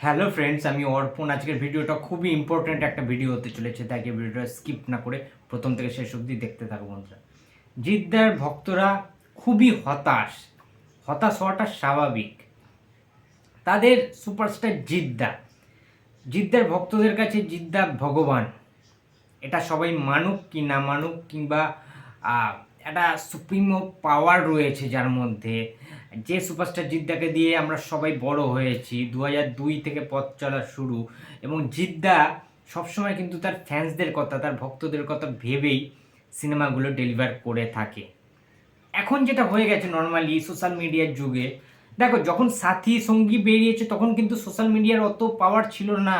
Hello friends, আমি অর্পণ। আজকের ভিডিওটা খুবই ইম্পর্ট্যান্ট একটা ভিডিও হতে চলেছে, তাই ভিডিওটা স্কিপ না করে প্রথম থেকে শেষ অবধি দেখতে থাকো বন্ধুরা। জিদ্দার ভক্তরা খুবই হতাশ হতাশ হওয়াটা স্বাভাবিক। তাদের সুপারস্টার জিদ্দা। জিদ্দার ভক্তদের কাছে জিদ্দা ভগবান। এটা সবাই মানুক কি না মানুক কিংবা একটা সুপ্রিমো পাওয়ার রয়েছে যার মধ্যে। যে সুপারস্টার জিদ্দাকে দিয়ে আমরা সবাই বড় হয়েছি দু দুই থেকে পথ চলা শুরু এবং জিদ্দা সবসময় কিন্তু তার ফ্যান্সদের কথা, তার ভক্তদের কথা ভেবেই সিনেমাগুলো ডেলিভার করে থাকে। এখন যেটা হয়ে গেছে নর্মালি সোশ্যাল মিডিয়ার যুগে, দেখো যখন সাথী সঙ্গী বেরিয়েছে তখন কিন্তু সোশ্যাল মিডিয়ার অত পাওয়ার ছিল না।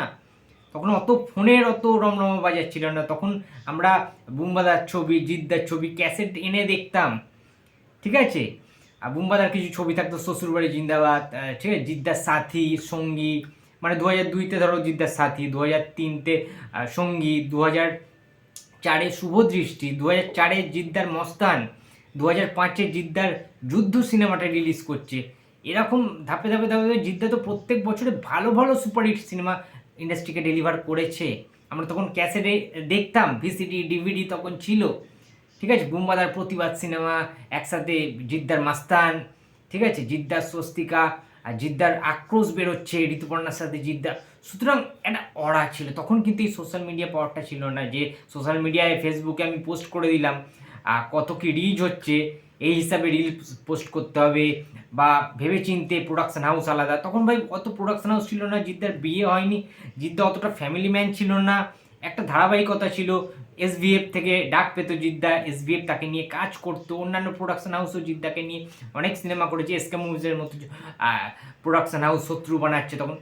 তখন অত ফোনের অত রমরমা বাজার ছিল না। তখন আমরা বুম্বাদার ছবি, জিদ্দার ছবি, ক্যাসেট এনে দেখতাম। ঠিক আছে? আর বুম্বাদার কিছু ছবি থাকতো, শ্বশুরবাড়ি জিন্দাবাদ ঠিক আছে? জিদ্দার সাথী, সঙ্গী মানে দু হাজার দুইতে ধরো জিদ্দার সাথী দু হাজার তিনতে সঙ্গী দু হাজার চারে শুভ দৃষ্টি দু হাজার চারে জিদ্দার মস্তান দু হাজার পাঁচে জিদ্দার যুদ্ধ সিনেমাটা রিলিজ করছে। এরকম ধাপে ধাপে ধাপে ধাপে জিদ্দা তো প্রত্যেক বছরে ভালো ভালো সুপারহিট সিনেমা ইন্ডাস্ট্রিকে ডেলিভার করেছে। আমরা তখন ক্যাসেটে দেখতাম, ভিসিডি, ডিভিডি তখন ছিল। ঠিক আছে? বুম্বাদার প্রতিবাদ সিনেমা, একসাথে জিদ্দার মাস্তান, ঠিক আছে? জিদ্দার স্বস্তিকা আর জিদ্দার আক্রোশ বেরোচ্ছে ঋতুপর্ণার সাথে জিদ্দার সুতরাং একটা অড়া ছিল। তখন কিন্তু এই সোশ্যাল মিডিয়া পাওয়ারটা ছিল না যে সোশ্যাল মিডিয়ায় ফেসবুকে আমি পোস্ট করে দিলাম কত কি রিচ হচ্ছে। এই হিসাবে রিল পোস্ট করতে হবে বা ভেবে চিনতে প্রোডাকশন হাউস আলাদা। তখন ভাই অত প্রোডাকশন হাউস ছিল না, জিদ্দার বিয়ে হয়নি। জিদ্দা অতটা ফ্যামিলি ম্যান ছিল না। একটা ধারাবাহিকতা ছিল। এসভিএফ থেকে ডাক পেতো জিদ্দা। এসভিএফ তাকে নিয়ে কাজ করতো। অন্যান্য প্রোডাকশন হাউসও জিদ্দাকে নিয়ে অনেক সিনেমা করেছে। এসকে মুভিজের মতো প্রোডাকশন হাউস শত্রু বানাচ্ছে। তখন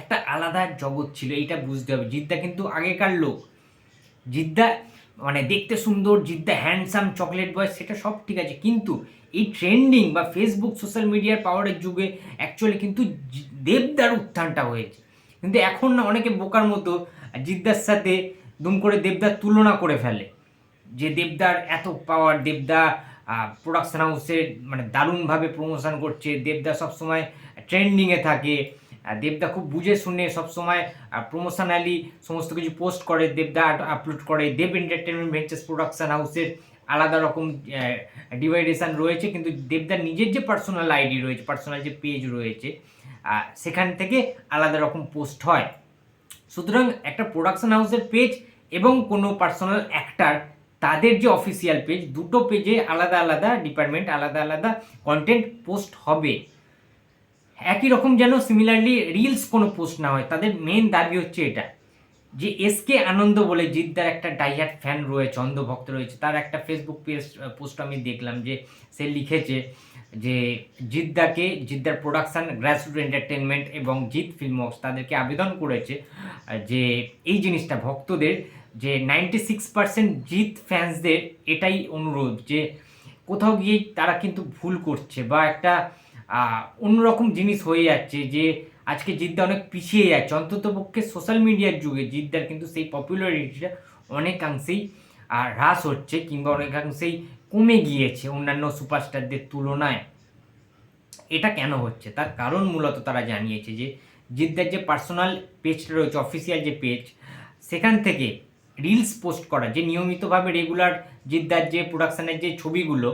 একটা আলাদা জগৎ ছিল। এইটা বুঝতে হবে। জিদ্দা কিন্তু আগেকার লোক। জিদ্দা মানে দেখতে সুন্দর, জিদ্দা হ্যান্ডসাম চকলেট বয় সেটা সব ঠিক আছে। কিন্তু এই ট্রেন্ডিং বা ফেসবুক সোশ্যাল মিডিয়ার পাওয়ারের যুগে অ্যাকচুয়ালি কিন্তু দেবদার উত্থানটা হয়েছে। কিন্তু এখন না অনেকে বোকার মতো জিদ্দার সাথে দুম করে দেবদার তুলনা করে ফেলে। যে দেবদার এত পাওয়ার দেবদা প্রোডাকশন হাউসে মানে দারুণভাবে প্রমোশন করছে, দেবদা সবসময় ট্রেন্ডিংয়ে থাকে। দেবদা খুব বুঝে শুনে সবসময় প্রমোশনালি সমস্ত কিছু পোস্ট করে, দেবদা আপলোড করে। দেব এন্টারটেনমেন্ট ভেঞ্চার্স প্রোডাকশন হাউসের আলাদা রকম ডিভাইডেশন রয়েছে। কিন্তু দেবদার নিজের যে পার্সোনাল আইডি রয়েছে পার্সোনাল যে পেজ রয়েছে সেখান থেকে আলাদা রকম পোস্ট হয়। সুতরাং একটা প্রোডাকশন হাউসের পেজ এবং কোনো পার্সোনাল অ্যাক্টার তাদের যে অফিসিয়াল পেজ দুটো পেজে আলাদা আলাদা ডিপার্টমেন্ট আলাদা আলাদা কন্টেন্ট পোস্ট হবে। একই রকম যেন সিমিলারলি রিলস কোনো পোস্ট না হয়। তাদের মেন দাবি হচ্ছে এটা, যে এস কে আনন্দ বলে জিদ্দার একটা ডাইহার্ট ফ্যান রয়েছে, অন্ধভক্ত রয়েছে। তার একটা ফেসবুক পেজ পোস্ট আমি দেখলাম যে সে লিখেছে যে জিদ্দাকে, জিদ্দার প্রোডাকশন গ্রাসরুট এন্টারটেনমেন্ট এবং জিৎ ফিল্মওয়ার্কস তাদেরকে আবেদন করেছে যে এই জিনিসটা ভক্তদের, যে নাইনটি সিক্স পার্সেন্ট জিৎ ফ্যান্সদের এটাই অনুরোধ যে কোথাও গিয়ে তারা কিন্তু ভুল করছে বা একটা অন্যরকম জিনিস হয়ে যাচ্ছে যে আজকে জিদ্দা অনেক পিছিয়ে যাচ্ছে। অন্তত পক্ষে সোশ্যাল মিডিয়ার যুগে জিদ্দার কিন্তু সেই পপুলারিটিটা অনেকাংশেই হ্রাস হচ্ছে কিংবা অনেকাংশেই কমে গিয়েছে অন্যান্য সুপারস্টারদের তুলনায়। এটা কেন হচ্ছে? তার কারণ মূলত তারা জানিয়েছে যে জিদ্দার যে পার্সোনাল পেজটা রয়েছে অফিসিয়াল যে পেজ সেখান থেকে রিলস পোস্ট করা, যে নিয়মিতভাবে রেগুলার জিদ্দার যে প্রোডাকশানের যে ছবিগুলো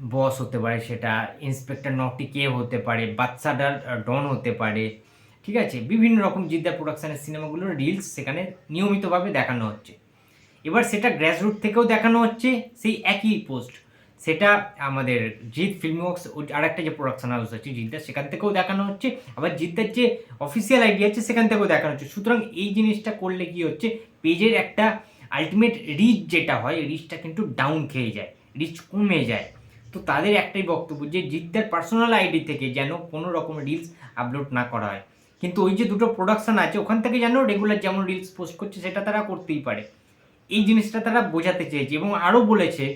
বস হতে পারে, সেটা ইন্সপেক্টর নটি কে হতে পারে বাচ্চাডার ডন হতে পারে, ঠিক আছে? বিভিন্ন রকম জিদ্দা প্রোডাকশানের সিনেমাগুলোর রিলস সেখানে নিয়মিতভাবে দেখানো হচ্ছে। এবার সেটা গ্র্যাসরুট থেকেও দেখানো হচ্ছে, সেই একই পোস্ট সেটা আমাদের জিৎ ফিল্মওয়ার্কস আরেকটা যে প্রোডাকশন হাউস আছে জিদ্দার, সেখান থেকেও দেখানো হচ্ছে। আবার জিদ্দার যে অফিসিয়াল আইডি আছে, সেখান থেকেও দেখানো হচ্ছে। সুতরাং এই জিনিসটা করলে কি হচ্ছে, পেজের একটা আলটিমেট রিচ যেটা হয় রিচটা কিন্তু ডাউন খেয়ে যায় রিচ কমে যায়। তো তাদের একটাই বক্তব্য যে জিদ্দার পার্সোনাল আইডি থেকে যেন কোনো রকম রিলস আপলোড না করা হয়। কিন্তু ওই যে দুটো প্রোডাকশান আছে, ওখান থেকে যেন রেগুলার যেমন রিলস পোস্ট করছে, সেটা তারা করতেই পারে। এই জিনিসটা তারা বোঝাতে চেয়েছে এবং আরও বলেছে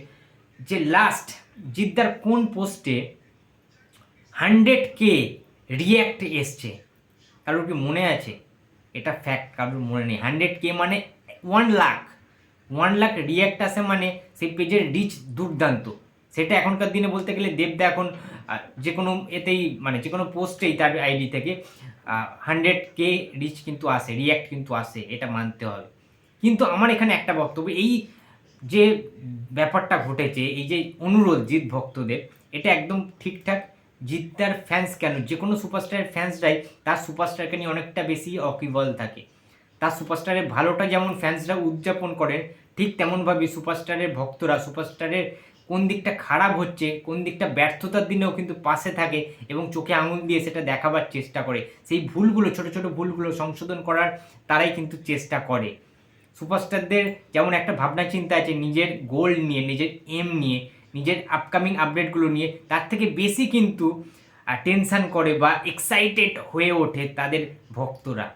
যে লাস্ট জিদ্দার কোন পোস্টে হান্ড্রেড কে রিয়্যাক্ট এসছে, কারোর কি মনে আছে? এটা ফ্যাক্ট কারোর মনে নেই। হান্ড্রেড কে মানে one lakh one lakh react আসে মানে সেই পেজের রিচ দুর্দান্ত। সেটা এখনকার দিনে বলতে গেলে দেবদা এখন যে কোনো এতেই মানে যে কোনো পোস্টেই তার আইডি থেকে হান্ড্রেড কে রিচ কিন্তু আসে রিয়াক্ট কিন্তু আসে, এটা মানতে হবে। কিন্তু আমার এখানে একটা বক্তব্য, এই যে ব্যাপারটা ঘটেছে, এই যে অনুরোধ জিৎ ভক্তদের, এটা একদম ঠিকঠাক জিদ্দার ফ্যান্স কেন, যে কোনো সুপারস্টারের ফ্যান্সরাই তার সুপারস্টারকে নিয়ে অনেকটা বেশি অকিবল থাকে। তার সুপারস্টারের ভালোটা যেমন ফ্যান্সরা উদযাপন করেন, ঠিক তেমনভাবে সুপারস্টারের ভক্তরা সুপারস্টারের কোন দিকটা খারাপ হচ্ছে, কোন দিকটা ব্যর্থতার দিনেও কিন্তু পাশে থাকে এবং চোখে আঙুল দিয়ে সেটা দেখাবার চেষ্টা করে। সেই ভুলগুলো, ছোট ছোট ভুলগুলো সংশোধন করার তারাই কিন্তু চেষ্টা করে। সুপারস্টারদের যেমন একটা ভাবনা চিন্তা আছে, নিজের গোল নিয়ে, নিজের এম নিয়ে, নিজের আপকামিং আপডেটগুলো নিয়ে, তার থেকে বেশি কিন্তু টেনশান করে বা এক্সাইটেড হয়ে ওঠে তাদের ভক্তরা।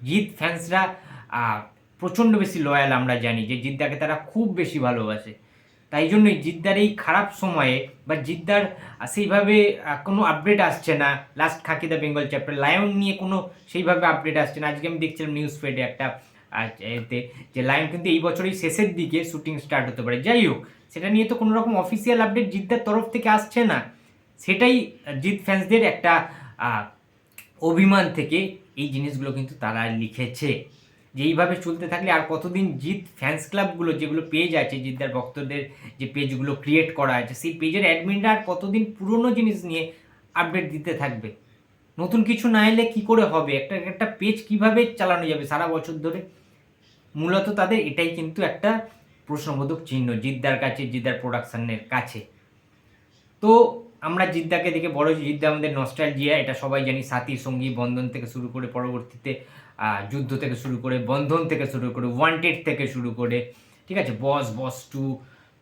জিৎ ফ্যান্সরা প্রচণ্ড বেশি লয়াল আমরা জানি, যে জিদ্দাকে তারা খুব বেশি ভালোবাসে। তাই জন্যই জিদ্দার এই খারাপ সময়ে বা জিদ্দার সেইভাবে কোনো আপডেট আসছে না। Last Khakee the Bengal chapter lion নিয়ে কোনো সেইভাবে আপডেট আসছে না। আজকে আমি দেখছিলাম নিউজ ফেডে একটা এতে, যে লায়ন কিন্তু এই বছরই শেষের দিকে শুটিং স্টার্ট হতে পারে। যাই হোক, সেটা নিয়ে তো কোনো রকম অফিসিয়াল আপডেট জিদ্দার তরফ থেকে আসছে না। সেটাই জিৎ ফ্যান্সদের একটা অভিমান থেকে এই জিনিসগুলো কিন্তু তারা লিখেছে। যে এইভাবে চলতে থাকলে আর কতদিন জিৎ ফ্যান্স ক্লাবগুলো যেগুলো পেজ আছে, জিদ্দার ভক্তদের যে পেজগুলো ক্রিয়েট করা আছে, সেই পেজের অ্যাডমিনরা আর কতদিন পুরনো জিনিস নিয়ে আপডেট দিতে থাকবে? নতুন কিছু না এলে কী করে হবে? একটা একটা পেজ কীভাবে চালানো যাবে সারা বছর ধরে? মূলত তাদের এটাই কিন্তু একটা প্রশ্নবোধক চিহ্ন জিদ্দার কাছে, জিদ্দার প্রোডাকশনের কাছে। তো আমরা জিদ্দাকে দেখে বড় জিদ্দা আমাদের নস্টালজিয়া এটা সবাই জানি, সাথী, সঙ্গী, বন্ধন থেকে শুরু করে পরবর্তীতে যুদ্ধ থেকে শুরু করে, বন্ধন থেকে শুরু করে ওয়ান্টেড থেকে শুরু করে, ঠিক আছে? বস বস টু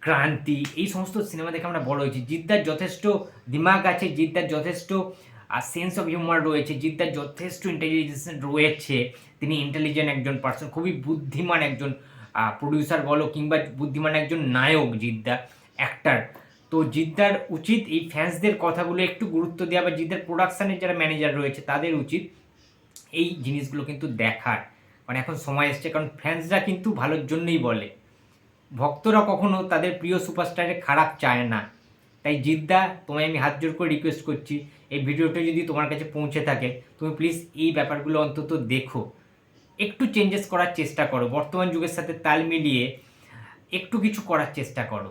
ক্রান্তি, এই সমস্ত সিনেমা দেখে আমরা বড় হয়েছি। জিদ্দার যথেষ্ট দিমাগ আছে, জিদ্দার যথেষ্ট সেন্স অফ হিউমার রয়েছে, জিদ্দার যথেষ্ট ইন্টেলিজেন্স রয়েছে। তিনি ইন্টেলিজেন্ট একজন পার্সন খুবই বুদ্ধিমান একজন প্রডিউসার বলো কিংবা বুদ্ধিমান একজন নায়ক জিদ্দা অ্যাক্টার তো জিদ্দার উচিত এই ফ্যান্সদের কথাগুলো একটু গুরুত্ব দেওয়া বা জিদ্দার প্রোডাকশানের যারা ম্যানেজার রয়েছে, তাদের উচিত এই জিনিসগুলো কিন্তু দেখার। মানে এখন সময় এসছে, কারণ ফ্যান্সরা কিন্তু ভালোর জন্যই বলে। ভক্তরা কখনো তাদের প্রিয় সুপারস্টারের খারাপ চায় না। তাই জিদ্দা, তোমায় আমি হাত জোর করে রিকোয়েস্ট করছি, এই ভিডিওটা যদি তোমার কাছে পৌঁছে থাকে, তুমি প্লিজ এই ব্যাপারগুলো অন্তত দেখো। একটু চেঞ্জেস করার চেষ্টা করো। বর্তমান যুগের সাথে তাল মিলিয়ে একটু কিছু করার চেষ্টা করো।